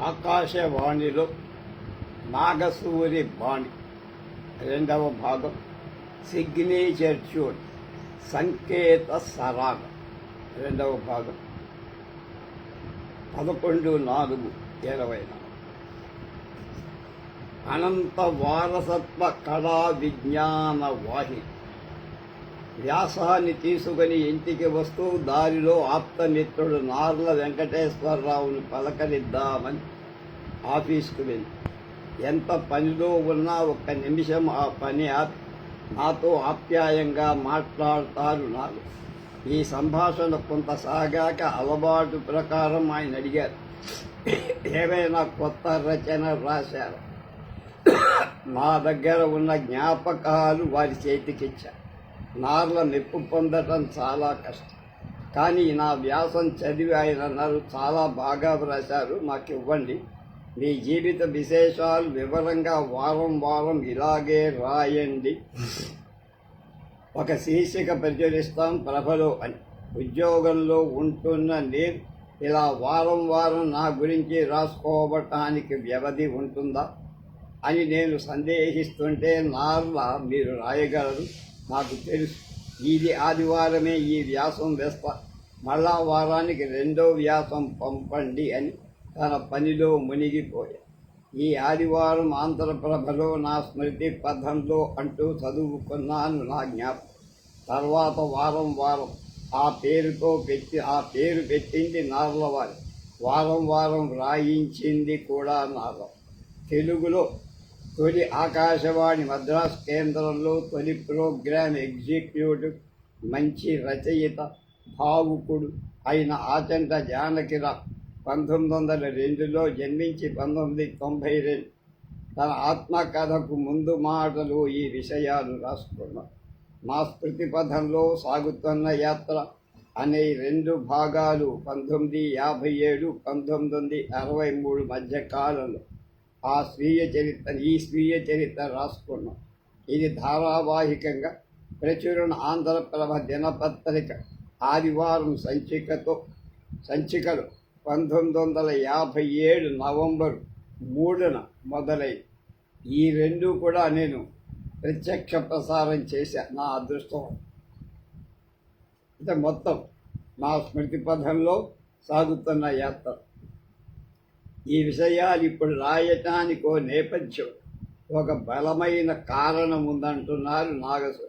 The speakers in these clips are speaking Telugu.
ఆకాశవాణిలో నాగసూరి బాణి. రెండవ భాగం. Signature tune. సంకేత సరాగ. రెండవ భాగం. పదకొండు నాలుగు ఇరవై నాలుగు. అనంత వారసత్వ కళా విజ్ఞాన వాహిని. వ్యాసాన్ని తీసుకుని ఇంటికి వస్తూ దారిలో ఆప్తమిత్రుడు నార్ల వెంకటేశ్వరరావును పలకరిద్దామని ఆఫీస్కు వెళ్ళి. ఎంత పనిలో ఉన్నా ఒక్క నిమిషం ఆ పని ఆపి నాతో ఆప్యాయంగా మాట్లాడతారు నాకు ఈ సంభాషణ కొంత సాగాక అలవాటు ప్రకారం ఆయన అడిగారు. ఏమైనా కొత్త రచన రాశారు? నా దగ్గర ఉన్న జ్ఞాపకాలు వారి చేతికిచ్చా నార్ల మెప్పు పొందటం చాలా కష్టం. కానీ నా వ్యాసం చదివి ఆయన అన్నారు చాలా బాగా వ్రాశారు మాకు ఇవ్వండి మీ జీవిత విశేషాలు వివరంగా వారం వారం ఇలాగే రాయండి. ఒక శీర్షిక ప్రచురిస్తాం ప్రభలో అని. ఉద్యోగంలో ఉంటున్న నేను ఇలా వారం వారం నా గురించి రాసుకోవటానికి వ్యవధి ఉంటుందా? అని నేను సందేహిస్తుంటే నార్ల మీరు రాయగలరు. నాకు తెలుసు. ఇది ఆదివారమే ఈ వ్యాసం వేస్తా. మళ్ళా వారానికి రెండో వ్యాసం పంపండి అని. తన పనిలో మునిగిపోయా. ఈ ఆదివారం ఆంధ్రప్రభలో నా స్మృతి పథంలో అంటూ చదువుకున్నాను నా జ్ఞాపకం తర్వాత వారం వారం ఆ పేరుతో పెట్టి ఆ పేరు పెట్టింది నార్లవారి. వారం వారం రాయించింది కూడా నార్ల. తెలుగులో తొలి ఆకాశవాణి మద్రాస్ కేంద్రంలో తొలి ప్రోగ్రామ్ ఎగ్జిక్యూటివ్ మంచి రచయిత భావుకుడు అయిన ఆచంట జానకిరామ్ పంతొమ్మిది వందల రెండులో జన్మించి పంతొమ్మిది తొంభై రెండు. తన ఆత్మకథకు ముందు మాటలు ఈ విషయాలు రాసుకున్నాం మా స్మృతి పథంలో సాగుతున్న యాత్ర అనే రెండు భాగాలు పంతొమ్మిది యాభై ఏడు పంతొమ్మిది వందల అరవై మూడు మధ్య కాలంలో ఆ స్వీయ చరిత్ర ఈ స్వీయ చరిత్ర రాసుకున్నాం. ఇది ధారావాహికంగా ప్రచురణ ఆంధ్రప్రభ దినపత్రిక ఆదివారం సంచికతో సంచికలు పంతొమ్మిది వందల యాభై ఏడు నవంబర్ మూడున మొదలై ఈ రెండు కూడా నేను ప్రత్యక్ష ప్రసారం చేశా నా అదృష్టం. అంటే మొత్తం నా స్మృతి పథంలో సాగుతున్న యాత్ర. ఈ విషయాలు ఇప్పుడు రాయటానికి ఓ నేపథ్యం ఒక బలమైన కారణం ఉందంటున్నారు నాగసు.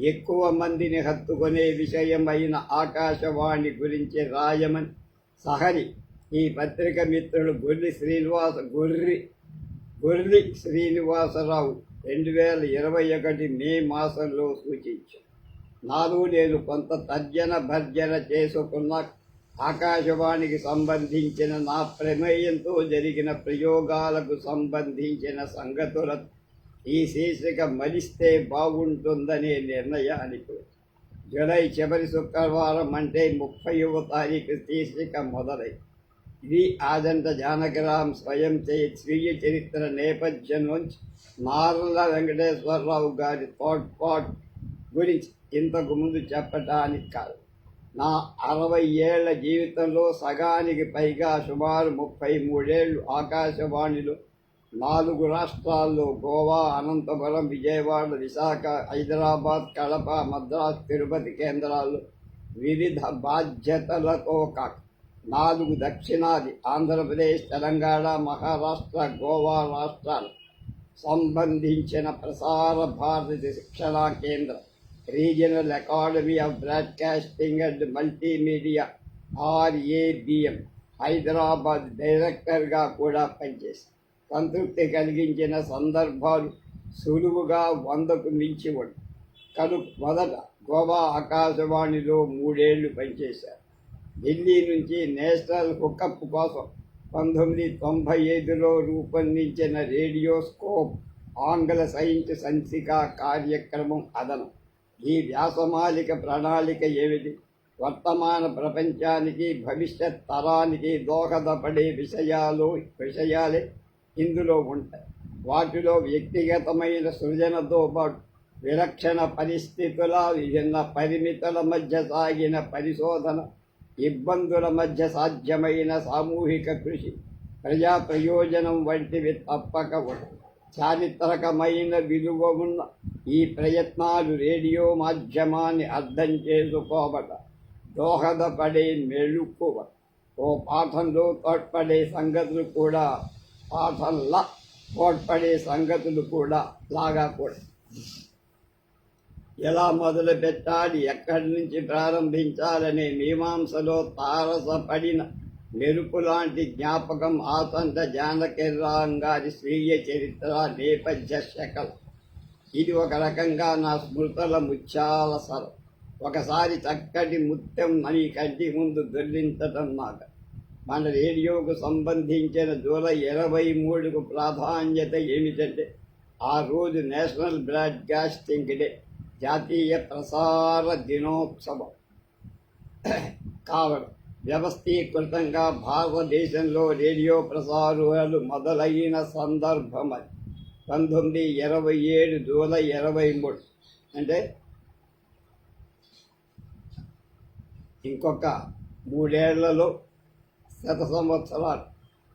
ఎక్కువ మందిని హత్తుకునే విషయమైన ఆకాశవాణి గురించి రాయమని సహరి. ఈ పత్రిక మిత్రుడు గొర్రి శ్రీనివాస గొర్రి గొర్రి శ్రీనివాసరావు రెండు వేల ఇరవై ఒకటి మే మాసంలో సూచించారు. నాలుగు నేను కొంత తర్జన భర్జన చేసుకున్న ఆకాశవాణికి సంబంధించిన నా ప్రమేయంతో జరిగిన ప్రయోగాలకు సంబంధించిన సంగతుల ఈ శీర్షిక మలిస్తే బాగుంటుందనే నిర్ణయానికి జులై చివరి శుక్రవారం అంటే ముప్పైవ తారీఖు శీర్షిక మొదలై. ఇది ఆజంట జానకిరామ్ స్వయం చే స్వీయ చరిత్ర నేపథ్యం నుంచి నార్ల వెంకటేశ్వరరావు గారి తోడ్పాటు గురించి ఇంతకు ముందు చెప్పటానికి కాదు. నా అరవై ఏళ్ళ జీవితంలో సగానికి పైగా సుమారు ముప్పై మూడేళ్ళు ఆకాశవాణిలో నాలుగు రాష్ట్రాల్లో గోవా అనంతపురం విజయవాడ విశాఖ హైదరాబాద్ కడప మద్రాస్ తిరుపతి కేంద్రాల్లో వివిధ బాధ్యతలతో కాక నాలుగు దక్షిణాది ఆంధ్రప్రదేశ్ తెలంగాణ మహారాష్ట్ర గోవా రాష్ట్రాలు సంబంధించిన ప్రసార భారతి శిక్షణా కేంద్రం regional academy of broadcasting and multimedia RABM Hyderabad డైరెక్టర్గా కూడా పనిచేశారు. సంతృప్తి కలిగించిన సందర్భాలు సులువుగా వందకు మించి ఉన్నాయి కను మొదట గోవా ఆకాశవాణిలో మూడేళ్ళు పనిచేశారు. ఢిల్లీ నుంచి నేషనల్ హుకప్ కోసం పంతొమ్మిది తొంభై ఐదులో రూపొందించిన రేడియోస్కోప్ ఆంగ్ల సైన్స్ సంచిక కార్యక్రమం అదనం. ఈ వ్యాసమాలిక ప్రణాళిక ఏమిటి? వర్తమాన ప్రపంచానికి భవిష్యత్ తరానికి దోహదపడే విషయాలు విషయాలే ఇందులో ఉంటాయి. వాటిలో వ్యక్తిగతమైన సృజనతో పాటు విలక్షణ పరిస్థితుల విభిన్న పరిమితుల మధ్య సాగిన పరిశోధన ఇబ్బందుల మధ్య సాధ్యమైన సామూహిక కృషి ప్రజా ప్రయోజనం వంటివి తప్పక చారిత్రకమైన విలువ ఉన్న ఈ ప్రయత్నాలు రేడియో మాధ్యమాన్ని అర్థం చేసుకోవట దోహదపడే మెళుకువ ఓ పాఠంలో తోడ్పడే సంగతులు కూడా పాఠంలా తోడ్పడే సంగతులు కూడా లాగా కూడా. ఎలా మొదలు పెట్టాలి ఎక్కడి నుంచి ప్రారంభించాలనే మీమాంసలో తారసపడిన మెరుపు లాంటి జ్ఞాపకం ఆసంత జానకిరాం గారి స్వీయ చరిత్ర నేపథ్య శకల. ఇది ఒక రకంగా నా స్మృతుల ముత్యాల సరం. ఒకసారి చక్కటి ముత్యం అని కంటి ముందు దొల్లించటం మాట మన రేడియోకు సంబంధించిన జూలై ఇరవై మూడుకు ప్రాధాన్యత ఏమిటంటే ఆ రోజు నేషనల్ బ్రాడ్కాస్టింగ్ డే జాతీయ ప్రసార దినోత్సవం. కావడం వ్యవస్థీకృతంగా భారతదేశంలో రేడియో ప్రసారాలు మొదలైన సందర్భం అది. పంతొమ్మిది ఇరవై ఏడు జూలై ఇరవై మూడు. అంటే ఇంకొక మూడేళ్ళలో శత సంవత్సరాలు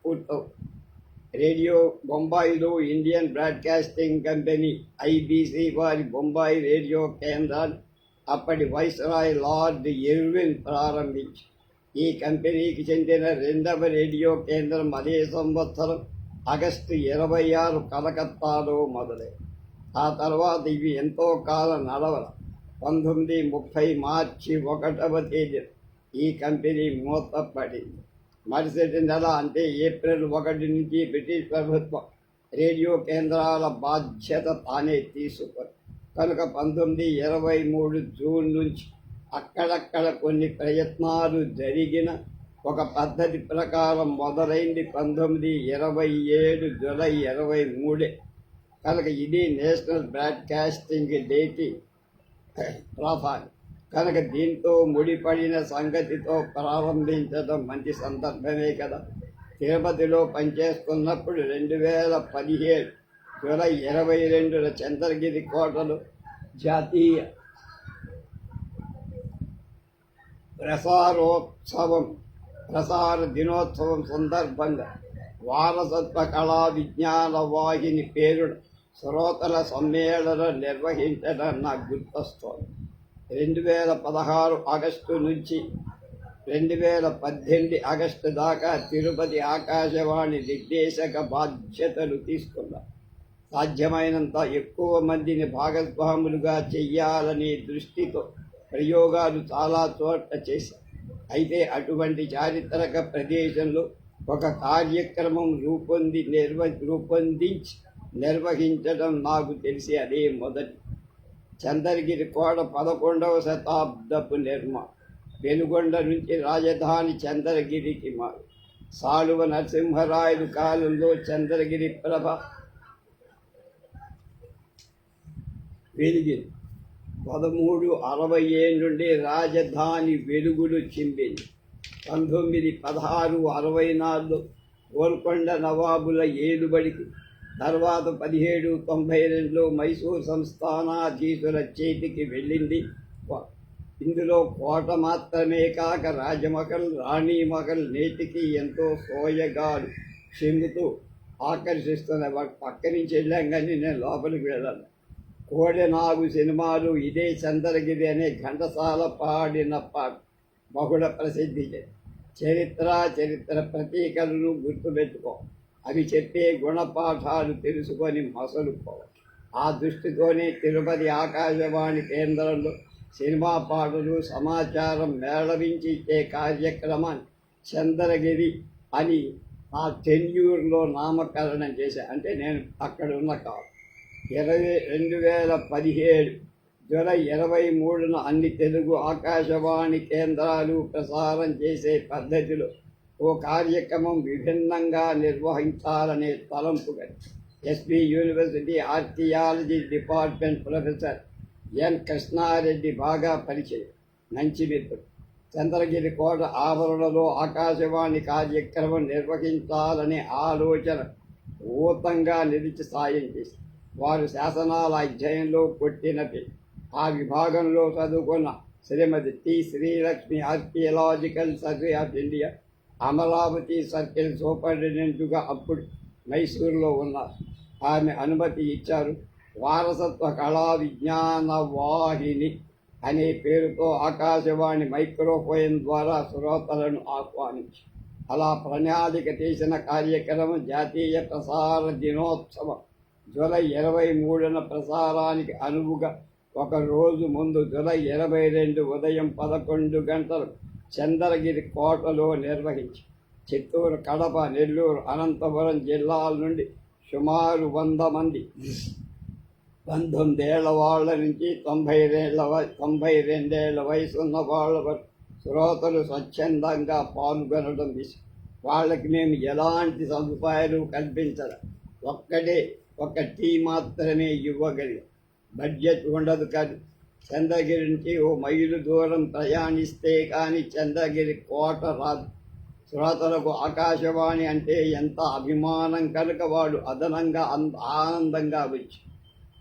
పూర్తవు. రేడియో బొంబాయిలో ఇండియన్ బ్రాడ్కాస్టింగ్ కంపెనీ ఐబీసీ వారి బొంబాయి రేడియో కేంద్రాన్ని అప్పటి వైస్రాయ్ లార్డ్ ఎర్విన్ ప్రారంభించి ఈ కంపెనీకి చెందిన రెండవ రేడియో కేంద్రం అదే సంవత్సరం ఆగస్టు ఇరవై ఆరు కలకత్తాలో మొదలై ఆ తర్వాత ఇవి ఎంతో కాలం నడవల. పంతొమ్మిది ముప్పై మార్చి ఒకటవ తేదీ ఈ కంపెనీ మూతపడింది. మరుసటి నెల అంటే ఏప్రిల్ ఒకటి నుంచి బ్రిటిష్ ప్రభుత్వం రేడియో కేంద్రాల బాధ్యత తానే తీసుకుంది కనుక పంతొమ్మిది ఇరవై మూడు జూన్ నుంచి అక్కడక్కడ కొన్ని ప్రయత్నాలు జరిగిన ఒక పద్ధతి ప్రకారం మొదలైంది పంతొమ్మిది ఇరవై ఏడు జూలై ఇరవై మూడే. కనుక ఇది నేషనల్ బ్రాడ్కాస్టింగ్ డేకి ప్రాఫాన్ కనుక దీంతో ముడిపడిన సంగతితో ప్రారంభించడం మంచి సందర్భమే కదా. తిరుపతిలో పనిచేస్తున్నప్పుడు రెండు వేల పదిహేడు జూలై ఇరవై రెండున చంద్రగిరి కోటలు జాతీయ ప్రసారోత్సవం ప్రసార దినోత్సవం సందర్భంగా వారసత్వ కళా విజ్ఞాన వాహిని పేరున శ్రోతల సమ్మేళనం నిర్వహించడం నాకు గుర్తొస్తోంది. రెండు వేల పదహారు ఆగస్టు నుంచి రెండు వేల పద్దెనిమిది ఆగస్టు దాకా తిరుపతి ఆకాశవాణి నిర్దేశక బాధ్యతలు తీసుకున్నారు సాధ్యమైనంత ఎక్కువ మందిని భాగస్వాములుగా చెయ్యాలనే దృష్టితో ప్రయోగాలు చాలా చోట్ల చేశారు అయితే అటువంటి చారిత్రక ప్రదేశంలో ఒక కార్యక్రమం రూపొంది నిర్వ రూపొందించి నిర్వహించడం నాకు తెలిసి అదే మొదటి చంద్రగిరి కోట పదకొండవ శతాబ్దపు నిర్మాణం. పెనుగొండ నుంచి రాజధాని చంద్రగిరికి మారు. సాలువ నరసింహరాయుడు కాలంలో చంద్రగిరి ప్రభ వెలిగింది. పదమూడు అరవై ఏడు నుండి రాజధాని వెలుగులు చింపింది. పంతొమ్మిది పదహారు అరవై నాలుగు గోల్కొండ నవాబుల ఏలుబడికి తర్వాత పదిహేడు తొంభై రెండులో మైసూర్ సంస్థానాధీశుల చేతికి వెళ్ళింది. ఇందులో కోట మాత్రమే కాక రాజమహల్ రాణిమహల్ నేటికి ఎంతో సోయగాడు చెందుతూ ఆకర్షిస్తున్న పక్క నుంచి వెళ్ళాం కానీ నేను లోపలికి వెళ్ళాను. కోడెనాగు సినిమాలు ఇదే చంద్రగిరి అనే ఘంటసాల పాడిన పాట బహుళ ప్రసిద్ధి. చరిత్ర చరిత్ర ప్రతీకలను గుర్తుపెట్టుకో. అవి చెప్పే గుణపాఠాలు తెలుసుకొని మసలుకోవాలి. ఆ దృష్టితోనే తిరుపతి ఆకాశవాణి కేంద్రంలో సినిమా పాటలు సమాచారం మేళవించి కార్యక్రమాన్ని చంద్రగిరి అని ఆ టెన్యూర్లో నామకరణం చేశాను అంటే నేను అక్కడ ఉన్న కాదు ఇరవై రెండు వేల పదిహేడు జూలై ఇరవై మూడున అన్ని తెలుగు ఆకాశవాణి కేంద్రాలు ప్రసారం చేసే పద్ధతిలో ఓ కార్యక్రమం విభిన్నంగా నిర్వహించాలనే తలంపు గది SP university archaeology department professor N Krishna Reddy బాగా పరిచయం. మంచి మిత్రుడు. చంద్రగిరి కోట ఆవరణలో ఆకాశవాణి కార్యక్రమం నిర్వహించాలనే ఆలోచన ఊతంగా నిలిచి సాయం చేసి వారు శాసనాల అధ్యయనంలో కొట్టినది ఆ విభాగంలో చదువుకున్న Shrimati T Srilakshmi archaeological survey of India Amaravati circle సూపరింటెండెంట్గా అప్పుడు మైసూరులో ఉన్నారు ఆమె అనుమతి ఇచ్చారు. వారసత్వ కళా విజ్ఞాన వాహిని అనే పేరుతో ఆకాశవాణి మైక్రోఫోన్ ద్వారా శ్రోతలను ఆహ్వానించి అలా ప్రణాళిక చేసిన కార్యక్రమం జాతీయ ప్రసార దినోత్సవం జూలై ఇరవై మూడున ప్రసారానికి అనువుగా ఒక రోజు ముందు జూలై ఇరవై రెండు ఉదయం పదకొండు గంటలు చంద్రగిరి కోటలో నిర్వహించి చిత్తూరు కడప నెల్లూరు అనంతపురం జిల్లాల నుండి సుమారు వంద మంది. పంతొమ్మిదేళ్ళ వాళ్ళ నుంచి తొంభై రెండేళ్ళ తొంభై రెండేళ్ళ వయసు ఉన్న వాళ్ళ వరకు శ్రోతలు స్వచ్ఛందంగా పాల్గొనడం విషయం వాళ్ళకి మేము ఎలాంటి సదుపాయాలు కల్పించడం ఒక్కడే ఒక టీ మాత్రమే ఇవ్వగలిగాం. బడ్జెట్ ఉండదు కానీ చంద్రగిరి నుంచి ఓ మైలు దూరం ప్రయాణిస్తే కానీ చంద్రగిరి కోట రాదు శ్రోతలకు ఆకాశవాణి అంటే ఎంత అభిమానం కనుక వాడు అదనంగా అంత ఆనందంగా వచ్చి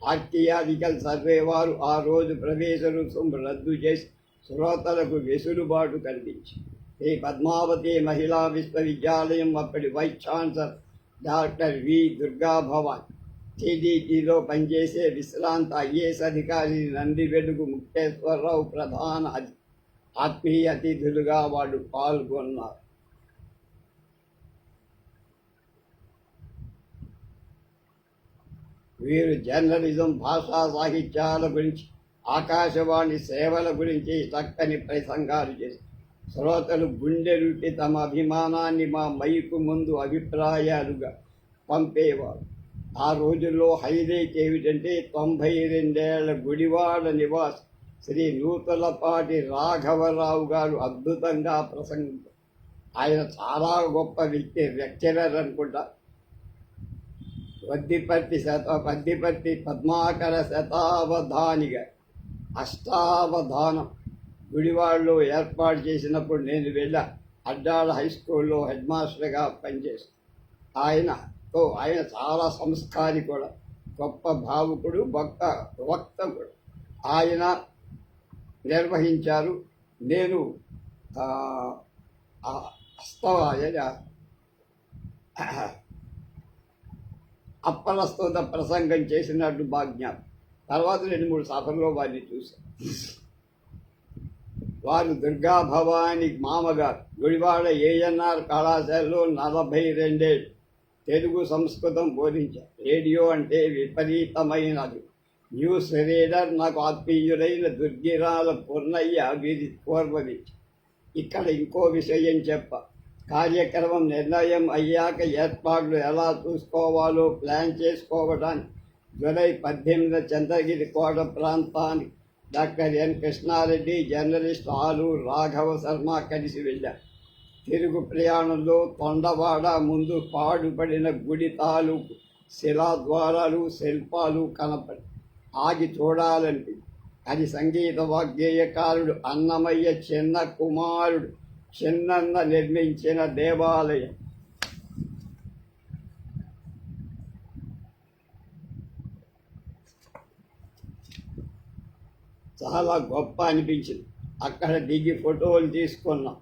ఆర్కియాలజికల్ సర్వే వారు ఆ రోజు ప్రవేశ రుసుం రద్దు చేసి శ్రోతలకు వెసులుబాటు కల్పించి. శ్రీ పద్మావతి మహిళా విశ్వవిద్యాలయం అప్పటి vice chancellor doctor V Durga Bhavan టీడీటీలో పనిచేసే విశ్రాంత ఐఏఎస్ అధికారి నంది వెలుగు ముక్తేశ్వరరావు ప్రధాన ఆత్మీయ అతిథులుగా వాళ్ళు పాల్గొన్నారు. వీరు జర్నలిజం భాషా సాహిత్యాల గురించి ఆకాశవాణి సేవల గురించి చక్కని ప్రసంగాలు చేసి శ్రోతలు గుండెలుట్టి తమ అభిమానాన్ని మా మైకు ముందు అభిప్రాయాలుగా పంపేవారు. ఆ రోజుల్లో హైలైట్ ఏమిటంటే తొంభై రెండేళ్ళ గుడివాడ నివాస్ శ్రీ నూతలపాటి రాఘవరావు గారు అద్భుతంగా ప్రసంగించారు ఆయన చాలా గొప్ప వ్యక్తి లెక్చరర్ అనుకుంటా. వద్దిపర్తి శత వద్దిపర్తి పద్మాకర శతావధానిగా అష్టావధానం గుడివాడలో ఏర్పాటు చేసినప్పుడు నేను వెళ్ళా. అడ్డాడ హై స్కూల్లో హెడ్ మాస్టర్గా పనిచేస్తాను ఆయనతో ఆయన చాలా సంస్కారి కూడా. గొప్ప భావుకుడు భక్త వక్త కూడా ఆయన నిర్వహించారు. నేను ఆ, అస్తవ అప్పలస్తోత ప్రసంగం చేసినట్టు భాగ్యం. తర్వాత రెండు మూడు సభల్లో వారిని చూశాను. వారు దుర్గా భవాని మామగారు. గుడివాడ ఏఎన్ఆర్ కళాశాలలో నలభై రెండేళ్ళు. తెలుగు సంస్కృతం బోధించారు రేడియో అంటే విపరీతమైనది. న్యూస్ రీడర్ నాకు ఆత్మీయుడైన దుర్గిరాల పూర్ణయ్య వీరి పూర్వది. ఇక్కడ ఇంకో విషయం చెప్ప. కార్యక్రమం నిర్ణయం అయ్యాక ఏర్పాట్లు ఎలా చూసుకోవాలో ప్లాన్ చేసుకోవడానికి జూలై పద్దెనిమిది చంద్రగిరి కోట ప్రాంతానికి డాక్టర్ ఎన్ కృష్ణారెడ్డి జర్నలిస్ట్ ఆలు రాఘవ శర్మ కలిసి వెళ్ళారు. తిరుగు ప్రయాణంలో తొండవాడ ముందు పాడుపడిన గుడి తాలూకు శిలాద్వారాలు శిల్పాలు కనపడి ఆగి చూడాలంటే అది సంగీత వాగ్గేయకారుడు అన్నమయ్య చిన్న కుమారుడు చిన్నన్న నిర్మించిన దేవాలయం. చాలా గొప్ప అనిపించింది. అక్కడ దిగి ఫోటోలు తీసుకున్నాం.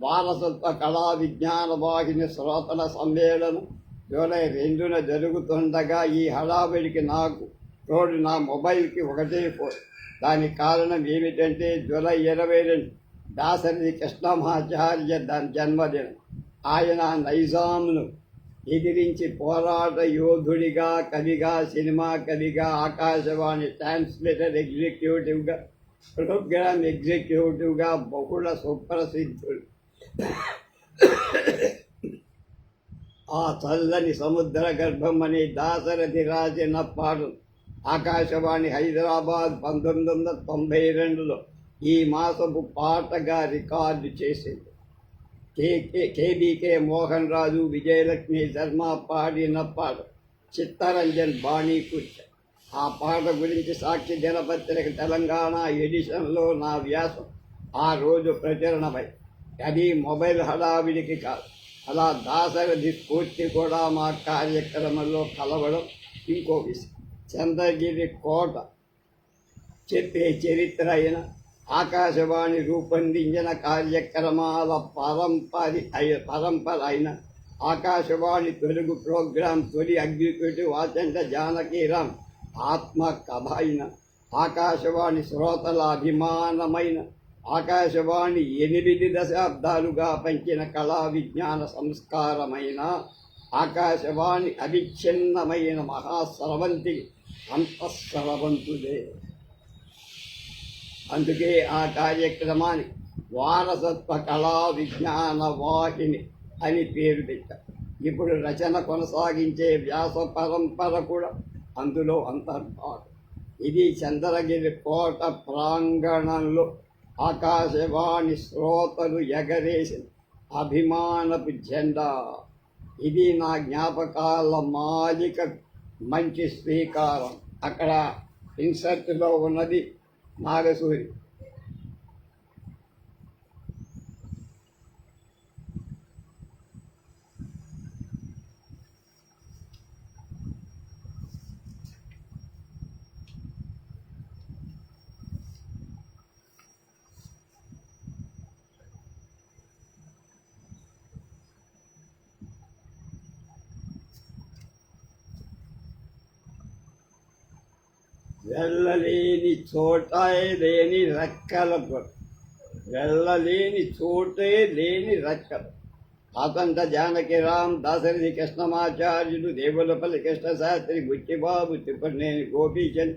వారసత్వ కళా విజ్ఞాన వాహిని శ్రోతల సమ్మేళనం జూలై రెండున జరుగుతుండగా ఈ హడావిడికి నాకు తోడు నా మొబైల్కి ఒకటే ఫోన్. దానికి కారణం ఏమిటంటే జూలై ఇరవై రెండు దాసరి కృష్ణమాచార్య దాని జన్మదినం. ఆయన నైజాంను ఎదిరించి పోరాట యోధుడిగా కవిగా సినిమా కవిగా ఆకాశవాణి ట్రాన్స్మిటర్ ఎగ్జిక్యూటివ్గా ప్రోగ్రామ్ ఎగ్జిక్యూటివ్గా బహుళ సుప్రసిద్ధుడు. ఆ చల్లని సముద్ర గర్భం అని దాశరథి రాసిన పాడు ఆకాశవాణి హైదరాబాద్ పంతొమ్మిది వందల తొంభై రెండులో ఈ మాసపు పాటగా రికార్డు చేసింది. కేకే కేబీకే మోహన్ రాజు విజయలక్ష్మి శర్మ పాడిన పాట చిత్తరంజన్ బాణీ కూర్చ ఆ పాట గురించి సాక్షి దినపత్రిక తెలంగాణ ఎడిషన్లో నా వ్యాసం. ఆ రోజు ప్రచురణమై అది మొబైల్ హడావిడికి కాదు. అలా దాసరథి స్ఫూర్తి కూడా మా కార్యక్రమంలో కలవడం ఇంకో విషయం. చంద్రగిరి కోట చెప్పే చరిత్ర అయిన ఆకాశవాణి రూపొందించిన కార్యక్రమాల పరంపరి పరంపర అయిన ఆకాశవాణి తెలుగు ప్రోగ్రాం తొలి ఎగ్జిక్యూటివ్ వాచంట జానకీరాం ఆత్మ కథ అయిన ఆకాశవాణి శ్రోతల అభిమానమైన ఆకాశవాణి ఎనిమిది దశాబ్దాలుగా పంచిన కళా విజ్ఞాన సంస్కారమైన ఆకాశవాణి అవిచ్ఛిన్నమైన మహాస్రవంతి అంతఃస్రవంతుడే. అందుకే ఆ కార్యక్రమాన్ని వారసత్వ కళా విజ్ఞాన వాహిని అని పేరు పెట్టారు ఇప్పుడు రచన కొనసాగించే వ్యాస పరంపర కూడా అందులో అంతర్భాగం. ఇది చంద్రగిరి కోట ప్రాంగణంలో ఆకాశవాణి శ్రోతలు ఎగరేసిన అభిమానపు జెండా. ఇది నా జ్ఞాపకాల మాలిక మంచి స్వీకారం అక్కడ ఇన్సర్ట్లో ఉన్నది నాగసూరి. వెళ్ళలేని చోట లేని రెక్కలకు వెళ్ళలేని చోటే లేని రెక్కలు. ఆతంట జానకిరాం దాసరి కృష్ణమాచార్యుడు దేవులపల్లి కృష్ణశాస్త్రి గుచ్చిబాబు తిప్పనేని గోపీచంద్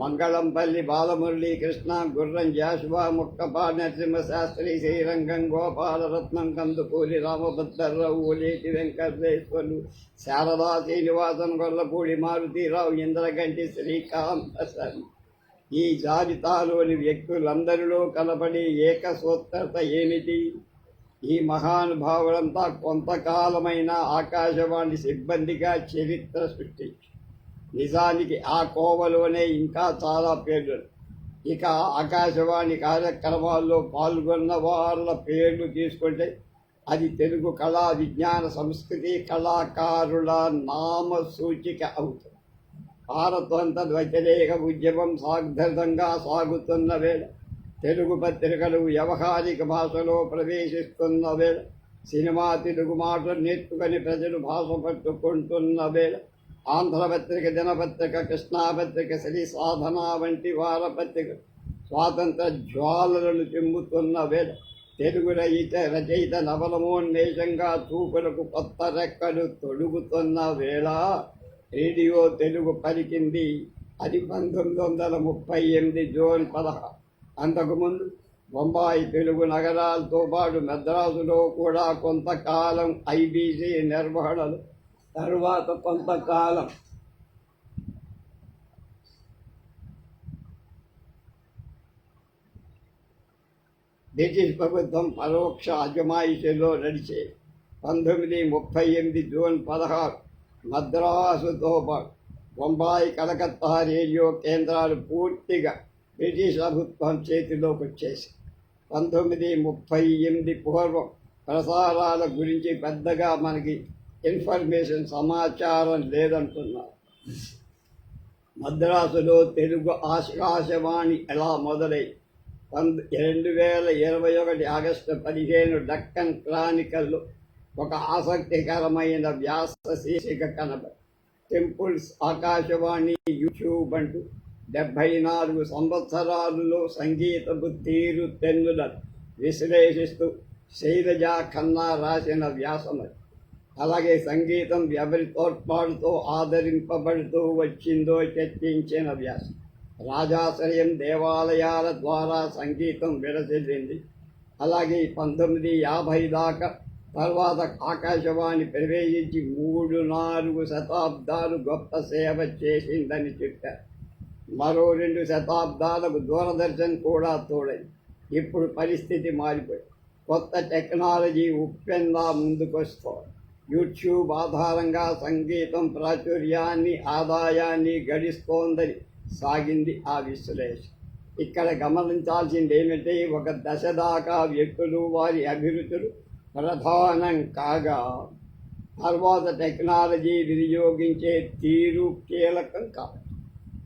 మంగళంపల్లి బాలమురళీ కృష్ణ గుర్రం జాషువా ముక్కపా నరసింహశాస్త్రి శ్రీరంగం గోపాలరత్నం కందుకూలి రామభద్రరావు ఓలేటి వెంకటేశ్వర్లు శారదా శ్రీనివాసన్ గొల్లపూడి మారుతీరావు ఇంద్రగంటి శ్రీకాంత శర్మ. ఈ జాబితాలోని వ్యక్తులందరిలో కనపడి ఏకసూత్రత ఏమిటి? ఈ మహానుభావులంతా కొంతకాలమైన ఆకాశవాణి సిబ్బందిగా చరిత్ర సృష్టించారు. నిజానికి ఆ కోవలోనే ఇంకా చాలా పేర్లు ఇక ఆకాశవాణి కార్యక్రమాల్లో పాల్గొన్న వాళ్ళ పేర్లు తీసుకుంటే అది తెలుగు కళా విజ్ఞాన సంస్కృతి కళాకారుల నామ సూచిక అవుతుంది. భారత్వంత వ్యతిరేక ఉద్యమం సాగ్రదంగా సాగుతున్న వేళ తెలుగు పత్రికలు వ్యవహారిక భాషలో ప్రవేశిస్తున్న వేళ సినిమా తెలుగు మాటలు నేర్చుకుని ప్రజలు భాష పట్టుకుంటున్న వేళ ఆంధ్రపత్రిక దినపత్రిక కృష్ణాపత్రిక శ్రీ సాధన వంటి వారపత్రిక స్వాతంత్ర జ్వాలలను చెమ్ముతున్న వేళ తెలుగు రహిత రచయిత నవలమోన్మేషంగా చూపులకు కొత్త రెక్కలు తొడుగుతున్న వేళ రేడియో తెలుగు పలికింది. అది పంతొమ్మిది వందల ముప్పై ఎనిమిది జూన్ పదహారు. అంతకుముందు బొంబాయి తెలుగు నగరాలతో పాటు మద్రాసులో కూడా కొంతకాలం ఐబీసీ నిర్వహణలు తరువాత కొంతకాలం. బ్రిటిష్ ప్రభుత్వం పరోక్ష అజమాయిషీలో నడిచే పంతొమ్మిది ముప్పై ఎనిమిది జూన్ పదహారు మద్రాసుతో బొంబాయి కలకత్తా రేడియో కేంద్రాలు పూర్తిగా బ్రిటిష్ ప్రభుత్వం చేతిలోకి వచ్చేసి పంతొమ్మిది ముప్పై ఎనిమిది పూర్వం ప్రసారాల గురించి పెద్దగా మనకి ఇన్ఫర్మేషన్ సమాచారం లేదంటున్నారు మద్రాసులో తెలుగు ఆకాశవాణి ఎలా మొదలై పంద రెండు వేల ఇరవై ఒకటి ఆగస్టు పదిహేను డక్కన్ క్రానికల్లో ఒక ఆసక్తికరమైన వ్యాస శీర్షిక కనబడి టెంపుల్స్ ఆకాశవాణి యూట్యూబ్ అంటూ డెబ్భై నాలుగు సంవత్సరాలలో సంగీతపు తీరు తెన్నులను విశ్లేషిస్తూ శైలజ ఖన్నా రాసిన వ్యాసం అలాగే సంగీతం ఎవరి తోడ్పాటుతో ఆదరింపబడుతూ వచ్చిందో చర్చించిన వ్యాసం. రాజాశ్రయం దేవాలయాల ద్వారా సంగీతం విడసిల్లింది అలాగే పంతొమ్మిది యాభై దాకా తర్వాత ఆకాశవాణి ప్రవేశించి మూడు నాలుగు శతాబ్దాలు గొప్ప సేవ చేసిందని చెప్పారు. మరో రెండు శతాబ్దాలకు దూరదర్శన్ కూడా తోడైంది ఇప్పుడు పరిస్థితి మారిపోయింది. కొత్త టెక్నాలజీ ఉప్పెందా ముందుకొస్తోంది. యూట్యూబ్ ఆధారంగా సంగీతం ప్రాచుర్యాన్ని ఆదాయాన్ని గడిస్తోందని సాగింది ఆ విశ్లేషణ ఇక్కడ గమనించాల్సింది ఏమిటంటే ఒక దశ దాకా వ్యక్తులు వారి అభిరుచులు ప్రధానం కాగా తర్వాత టెక్నాలజీ వినియోగించే తీరు కీలకం కాదు.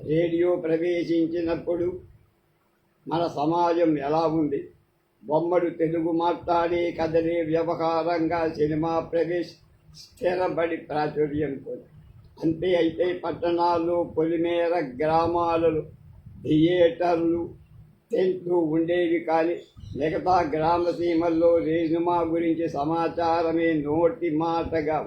రేడియో ప్రవేశించినప్పుడు మన సమాజం ఎలా ఉంది? బొమ్మడు తెలుగు మాట్లాడి కదలి వ్యవహారంగా సినిమా ప్రవేశం స్థిరపడి ప్రాచుర్యం పొంది. అంతే అయితే పట్టణాలు పొలిమేర గ్రామాలలో థియేటర్లు టెంట్లు ఉండేవి కానీ మిగతా గ్రామ సీమల్లో రేణుమా గురించి సమాచారమే నోటి మాటగా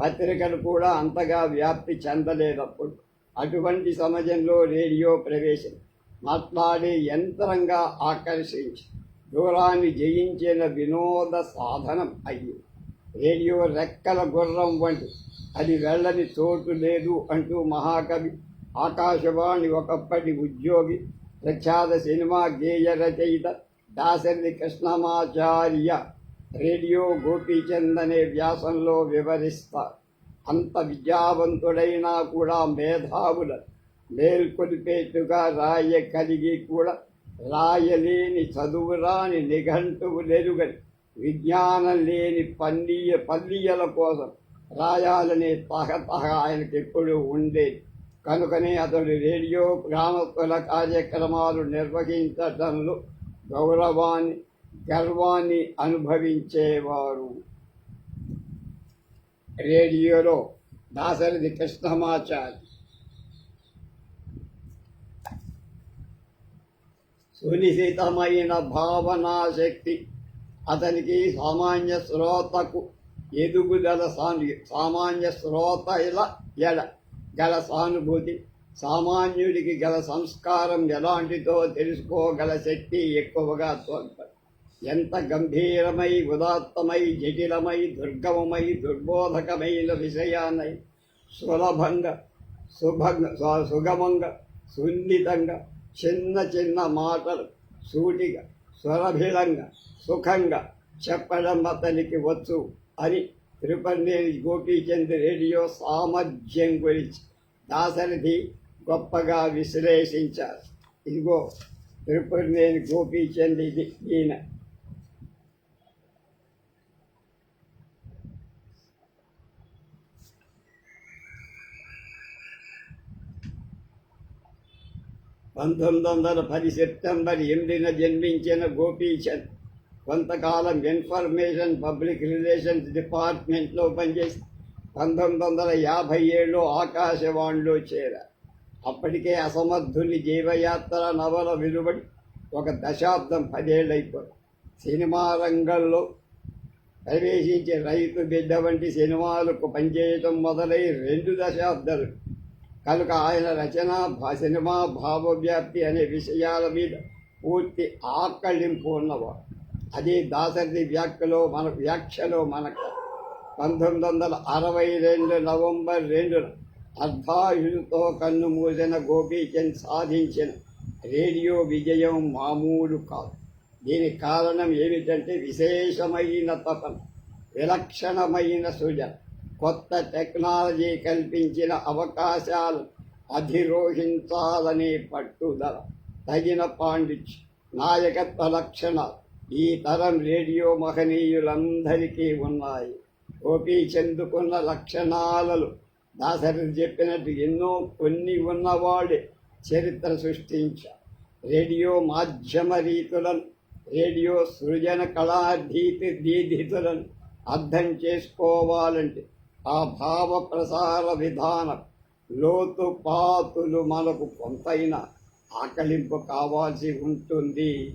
పత్రికలు కూడా అంతగా వ్యాప్తి చెందలేదప్పుడు. అటువంటి సమాజంలో రేడియో ప్రవేశం మాట్లాడే యంత్రంగా ఆకర్షించి దూరాన్ని జయించిన వినోద సాధనం అయ్యింది. రేడియో రెక్కల గుర్రం వంటి. అది వెళ్ళని చోటు లేదు అంటూ మహాకవి ఆకాశవాణి ఒకప్పటి ఉద్యోగి ప్రఖ్యాత సినిమా గేయ రచయిత దాసరి కృష్ణమాచార్య రేడియో గోపీచంద్ అనే వ్యాసంలో వివరిస్తారు అంత విద్యావంతుడైనా కూడా మేధావుల మేల్కొలిపేట్టుగా రాయ కలిగి కూడా రాయలేని చదువురాని నిఘంటువు నెరుగని విజ్ఞానం లేని పల్లీయ పల్లీయల కోసం రాయాలనే తహతహ ఆయనకి ఎప్పుడు ఉండేది. కనుకనే అతడు రేడియో గ్రామస్తుల కార్యక్రమాలు నిర్వహించడంలో గౌరవాన్ని గర్వాన్ని అనుభవించేవారు. రేడియోలో దాసరిది కృష్ణమాచారి. సునిశితమైన భావనా శక్తి అతనికి సామాన్య శ్రోతకు ఎదుగుదల సాను సామాన్య శ్రోతల ఎడ గల సానుభూతి. సామాన్యుడికి గల సంస్కారం ఎలాంటిదో తెలుసుకోగల శక్తి ఎక్కువగా తోడ్పడి. ఎంత గంభీరమై ఉదాత్తమై జటిలమై దుర్గమమై దుర్బోధకమైన విషయాన్నై సులభంగా సుభంగ సుగమంగా సున్నితంగా చిన్న చిన్న మాటలు సూటిగా స్వరభిలంగా సుఖంగా చెప్పడం అతనికి వచ్చు అని తిరుపతినేని గోపీచంద్ రేడియో సామర్థ్యం గురించి దాసరిది గొప్పగా విశ్లేషించారు. ఇదిగో తిరుపతినేని గోపీచంద్ ఇది ఈయన. పంతొమ్మిది వందల పది సెప్టెంబర్ ఎనిమిదిన జన్మించిన గోపీచంద్ కొంతకాలం ఇన్ఫర్మేషన్ పబ్లిక్ రిలేషన్స్ డిపార్ట్మెంట్లో పనిచేసి పంతొమ్మిది వందల యాభై ఏడులో ఆకాశవాణిలో చేరారు. అప్పటికే అసమర్థుని జీవయాత్ర నవల విలువడి ఒక దశాబ్దం పదేళ్ళైపోయింది. సినిమా రంగంలో ప్రవేశించే రైతు బిడ్డ వంటి సినిమాలకు పనిచేయటం మొదలై రెండు దశాబ్దాలు. కనుక ఆయన రచన భా- సినిమా భావవ్యాప్తి అనే విషయాల మీద పూర్తి ఆకళింపు ఉన్నవాడు. అది దాసరి వ్యాఖ్యలో మన వ్యాఖ్యలో మనకు పంతొమ్మిది వందల అరవై రెండు నవంబర్ రెండున అర్ధాయులతో కన్ను మూసిన గోపీచంద్ సాధించిన రేడియో విజయం మామూలు కాదు. దీనికి కారణం ఏమిటంటే విశేషమైన తపన విలక్షణమైన సృజన కొత్త టెక్నాలజీ కల్పించిన అవకాశాలు అధిరోహించాలనే పట్టుదల తగిన పాండిత్యం నాయకత్వ లక్షణాలు ఈ తరం రేడియో మహనీయులందరికీ ఉన్నాయి. గోపీ చెందుకున్న లక్షణాలలో. దాసరి చెప్పినట్టు ఎన్నో కొన్ని ఉన్నవాడే చరిత్ర సృష్టించ. రేడియో మాధ్యమ రీతులను రేడియో సృజన కళాధీతి దీధితులను అర్థం చేసుకోవాలంటే ఆ భావ ప్రసార విధానం లోతు పాతులు మనకు కొంతైనా ఆకలింపు కావాల్సి ఉంటుంది.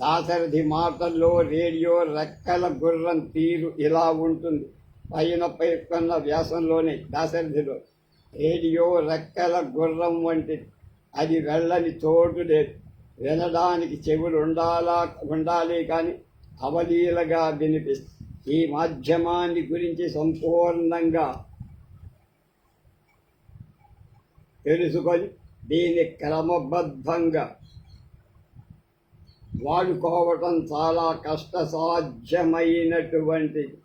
దాశరథి మాటల్లో రేడియో రెక్కల గుర్రం తీరు ఇలా ఉంటుంది. పైన పేర్కొన్న వ్యాసంలోనే దాశరథిలో రేడియో రెక్కల గుర్రం వంటిది అది వెళ్ళని చోటు లేదు. వినడానికి చెవులు ఉండాలా ఉండాలి కానీ అవలీలగా వినిపిస్తుంది. ఈ మాధ్యమాన్ని గురించి సంపూర్ణంగా తెలుసుకొని దీన్ని క్రమబద్ధంగా వాడుకోవటం చాలా కష్టసాధ్యమైనటువంటిది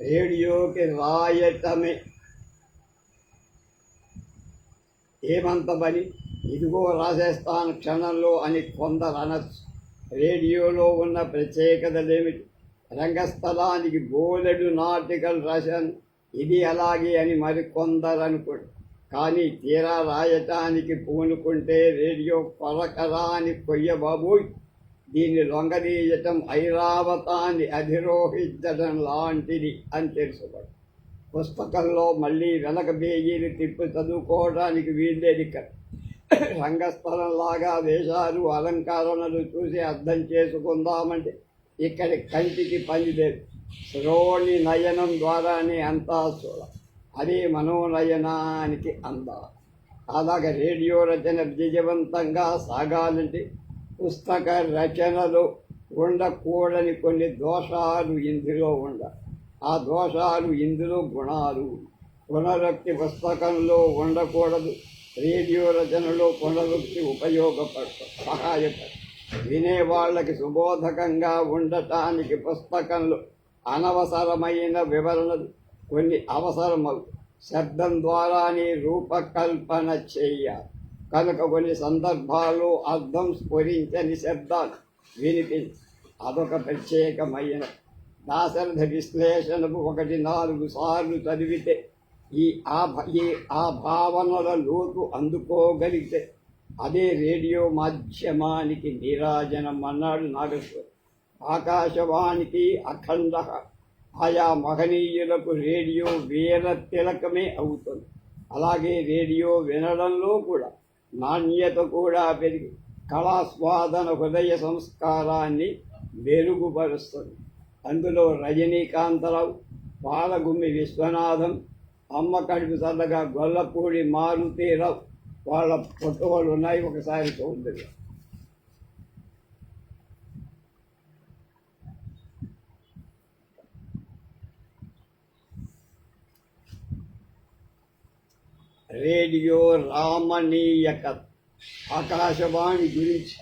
రేడియోకి రాయటమే. ఏమంత పని? ఇదిగో రాసేస్తాను క్షణంలో అని కొందరు అనొచ్చు. రేడియోలో ఉన్న ప్రత్యేకతలేమిటి? రంగస్థలానికి బోలెడు నాటికలు రాశాను. ఇది అలాగే అని మరి కొందరు అనుకోండి కానీ తీరా రాయటానికి పూనుకుంటే రేడియో పలకరాని కొయ్యబాబోయ్. దీన్ని లొంగదీయటం ఐరావతాన్ని అధిరోహించడం లాంటిది అని తెలుసుకోండి పుస్తకంలో మళ్ళీ వెనక పేజీలు తిప్పి చదువుకోవడానికి వీల్లేదు ఇక్కడ. రంగస్థలంలాగా వేషాలు అలంకరణలు చూసి అర్థం చేసుకుందామంటే ఇక్కడి కంటికి పని లేదు. శ్రోణి నయనం ద్వారానే అంతా చూడాలి. అది మనోనయనానికి అందం అలాగ రేడియో రచన విజయవంతంగా సాగాలంటే పుస్తక రచనలో ఉండకూడని కొన్ని దోషాలు ఇందులో ఉండ ఆ దోషాలు ఇందులో గుణాలు. పునరుక్తి పుస్తకంలో ఉండకూడదు. రేడియో రచనలో పునరుక్తి ఉపయోగపడతాం సహాయపడు వినేవాళ్ళకి సుబోధకంగా ఉండటానికి పుస్తకంలో అనవసరమైన వివరణలు కొన్ని అవసరములు. శబ్దం ద్వారానే రూపకల్పన చెయ్యాలి కనుక కొన్ని సందర్భాలు అర్థం స్ఫురించని శబ్దాలు వినిపించి అదొక ప్రత్యేకమైన. దాశరథ విశ్లేషణకు ఒకటి నాలుగు సార్లు చదివితే ఈ ఆ ఈ ఆ భావనల లోతు అందుకోగలిగితే అదే రేడియో మాధ్యమానికి నీరాజనం అన్నాడు నాగేశ్వర్. ఆకాశవాణికి అఖండ ఆయా మహనీయులకు రేడియో వీర తిలకమే అవుతుంది. అలాగే రేడియో వినడంలో కూడా నాణ్యత కూడా పెరిగి కళాస్వాదన హృదయ సంస్కారాన్ని మెరుగుపరుస్తుంది. అందులో రజనీకాంతరావు పాలగుమ్మి విశ్వనాథం అమ్మ కడుపు చల్లగా గొల్లపూడి మారుతీరావు వాళ్ళ ఫోటోలు ఉన్నాయి. ఒకసారి చూద్దాం రేడియో రామణీయక ఆకాశవాణి గురించి